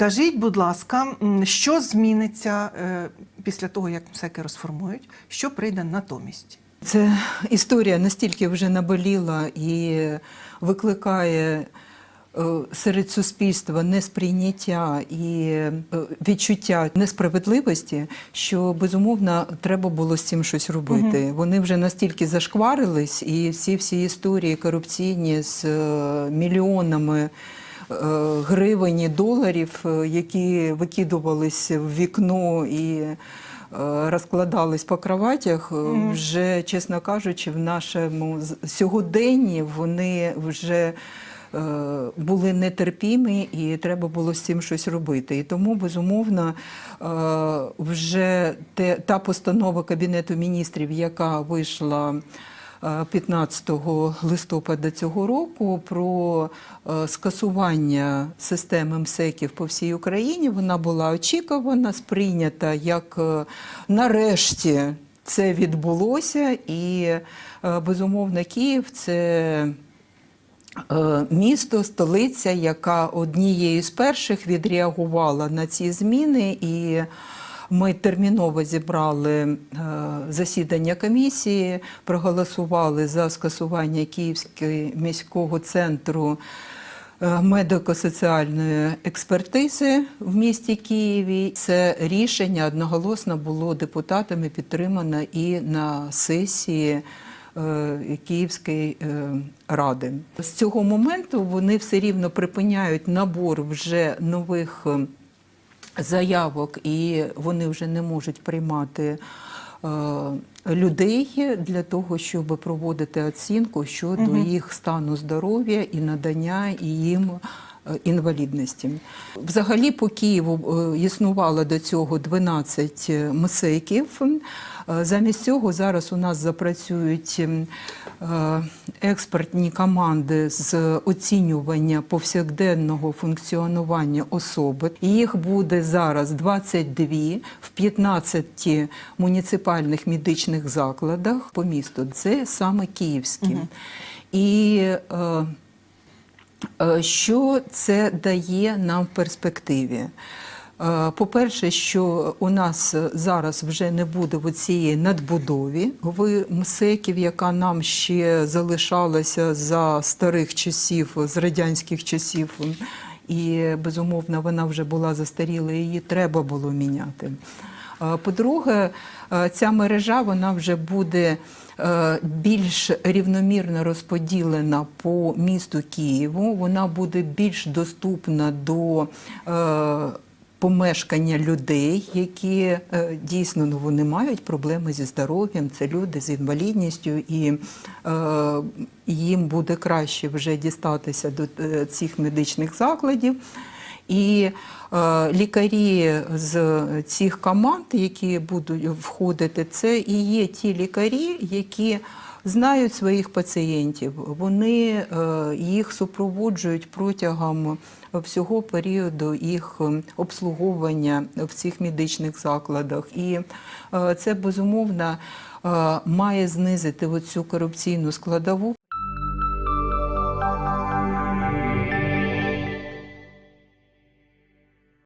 Скажіть, будь ласка, що зміниться е, після того, як МСЕКи розформують? Що прийде натомість? Це історія настільки вже наболіла і викликає е, серед суспільства несприйняття і е, відчуття несправедливості, що безумовно треба було з цим щось робити. Вони вже настільки зашкварились, і всі всі історії корупційні з мільйонами. Е, Гривень і доларів, е, які викидувались в вікно і е, розкладались по кроватях, вже, чесно кажучи, в нашому сьогоденні вони вже були нетерпімі і треба було з цим щось робити. І тому, безумовно, вже те, та постанова Кабінету міністрів, яка вийшла. Е, 15 листопада цього року про е, скасування системи МСЕКів по всій Україні. Вона була очікувана, сприйнята як е, нарешті це відбулося, і е, безумовно Київ це. Місто, столиця, яка однією з перших відреагувала на ці зміни, і ми терміново зібрали е, засідання комісії, проголосували за скасування Київського міського центру е, медико-соціальної експертизи в місті Києві. Це рішення одноголосно було депутатами підтримано і на сесії. е, Київської ради з цього моменту вони все рівно припиняють набор вже нових заявок, і вони вже не можуть приймати е, людей для того, щоб проводити оцінку щодо їх стану здоров'я і надання їм. е, Інвалідності взагалі по Києву е, існувало до цього 12 мсеків. Е, Замість цього зараз у нас запрацюють ем, е, експертні команди з оцінювання повсякденного функціонування особи. Їх буде зараз 22 в 15 муніципальних медичних закладах по місту. Це саме київські. І е, Е, Що це дає нам в перспективі? Е, По-перше, що у нас зараз вже не буде в цієї надбудові МСЕКів, яка нам ще залишалася за старих часів, з радянських часів. І безумовно вона вже була застаріла, її треба було міняти. Е, По-друге, е, ця мережа вона вже буде більш рівномірно розподілена по місту Києву. Вона буде більш доступна до помешкання людей, які е, дійсно ну, вони мають проблеми зі здоров'ям. Це люди з інвалідністю, і е, їм буде краще вже дістатися до е, цих медичних закладів. І е, лікарі з цих команд, які будуть входити, це і є ті лікарі, які знають своїх пацієнтів. Вони е, їх супроводжують протягом всього періоду їх обслуговування в цих медичних закладах. І е, це безумовно е, має знизити цю корупційну складову.